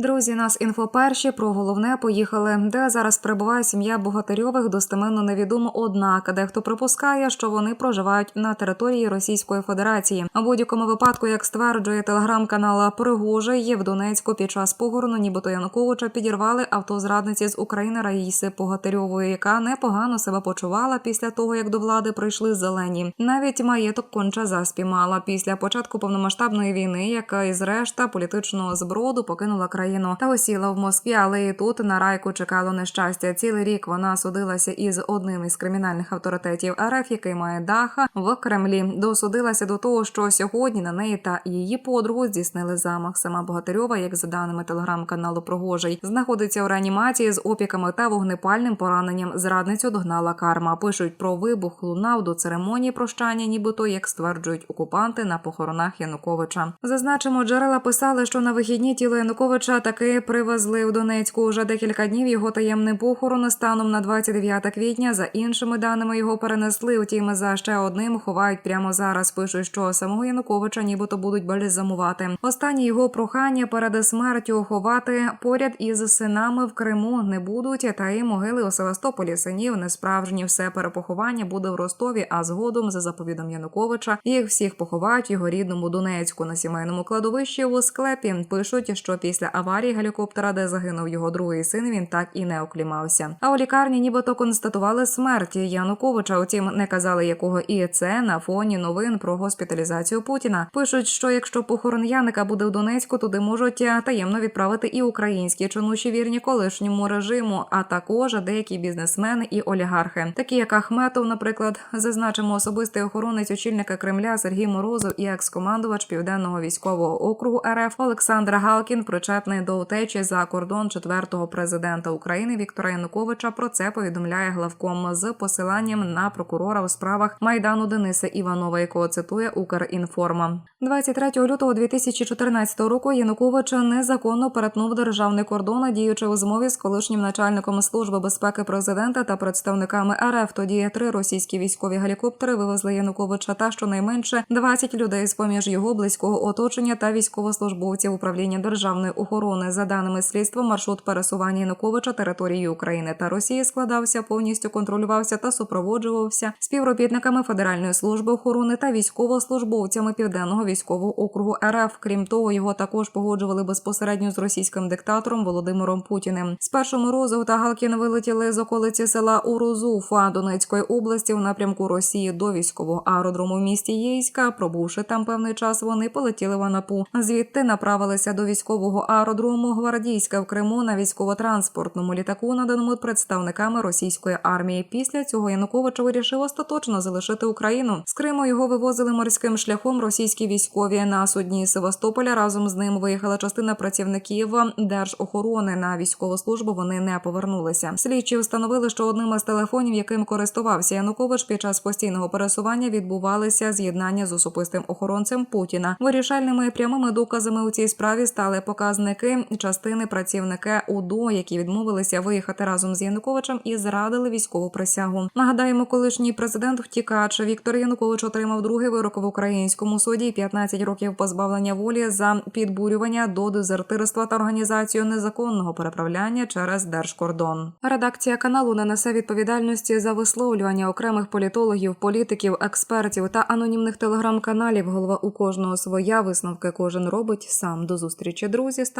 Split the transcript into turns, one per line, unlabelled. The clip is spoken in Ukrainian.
Друзі, нас інфоперші про головне поїхали. Де зараз перебуває сім'я Богатирьових, достеменно невідомо. Однак дехто припускає, що вони проживають на території Російської Федерації. У будь-якому випадку, як стверджує телеграм-канал Пригожий, в Донецьку під час похорону, нібито Януковича підірвали авто зрадниці з України Раїси Богатирьової, яка непогано себе почувала після того, як до влади прийшли зелені. Навіть маєток конча заспімала після початку повномасштабної війни, яка із решта політичного зброду покинула країну та осіла в Москві, але і тут на райку чекало нещастя. Цілий рік вона судилася із одним із кримінальних авторитетів РФ, який має даха в Кремлі. Досудилася до того, що сьогодні на неї та її подругу здійснили замах. Сама Богатирьова, як за даними телеграм-каналу Прогожий, знаходиться у реанімації з опіками та вогнепальним пораненням. Зрадницю догнала карма. Пишуть про вибух лунав до церемонії прощання, нібито як стверджують окупанти на похоронах Януковича. Зазначимо, джерела писали, що на вихідні тіло Януковича таки привезли в Донецьку. Уже декілька днів його таємний похорон станом на 29 квітня. За іншими даними його перенесли. Утім, за ще одним ховають прямо зараз. Пишуть, що самого Януковича нібито будуть бальзамувати. Останні його прохання перед смертю ховати поряд із синами в Криму не будуть. Та і могили у Севастополі синів несправжні. Все перепоховання буде в Ростові. А згодом за заповідом Януковича їх всіх поховають його рідному Донецьку на сімейному кладовищі у склепі. Пишуть, що після аварії гелікоптера, де загинув його другий син, він так і не оклімався. А у лікарні нібито констатували смерть Януковича. Утім, не казали якого і це на фоні новин про госпіталізацію Путіна. Пишуть, що якщо похорон Яника буде в Донецьку, туди можуть е, таємно відправити і українські чинуші вірні колишньому режиму, а також деякі бізнесмени і олігархи, такі як Ахметов, наприклад, зазначимо особистий охоронець очільника Кремля Сергій Морозов і екс-командувач південного військового округу РФ Олександр Галкін, причетний до утечі за кордон четвертого президента України Віктора Януковича. Про це повідомляє главком з посиланням на прокурора у справах майдану Дениса Іванова, якого цитує Укрінформа. 23 лютого 2014 року Янукович незаконно перетнув державний кордон, діючи у змові з колишнім начальником служби безпеки президента та представниками РФ. Тоді три російські військові гелікоптери вивезли Януковича та щонайменше 20 людей з поміж його близького оточення та військовослужбовців управління державної охорони. За даними слідства, маршрут пересування Януковича територією України та Росії складався, повністю контролювався та супроводжувався співробітниками Федеральної служби охорони та військовослужбовцями південного військового округу РФ. Крім того, його також погоджували безпосередньо з російським диктатором Володимиром Путіним. Спершу Морозов та Галкін вилетіли з околиці села Урузуфа Донецької області в напрямку Росії до військового аеродрому в місті Єйська. Пробувши там певний час, вони полетіли в Анапу. Звідти направилися до військового аеродрому Гвардійська в Криму на військово-транспортному літаку, наданому представниками російської армії. Після цього Янукович вирішив остаточно залишити Україну. З Криму його вивозили морським шляхом російські військові. На судні Севастополя разом з ним виїхала частина працівників держохорони на військову службу. Вони не повернулися. Слідчі встановили, що одним із телефонів, яким користувався Янукович під час постійного пересування, відбувалися з'єднання з особистим охоронцем Путіна. Вирішальними прямими доказами у цій справі стали показники частини працівника УДО, які відмовилися виїхати разом з Януковичем і зрадили військову присягу. Нагадаємо, колишній президент втікач Віктор Янукович отримав другий вирок в українському суді і 15 років позбавлення волі за підбурювання до дезертирства та організацію незаконного переправляння через держкордон. Редакція каналу не несе відповідальності за висловлювання окремих політологів, політиків, експертів та анонімних телеграм-каналів. Голова у кожного своя висновки кожен робить сам. До зустрічі, друзі.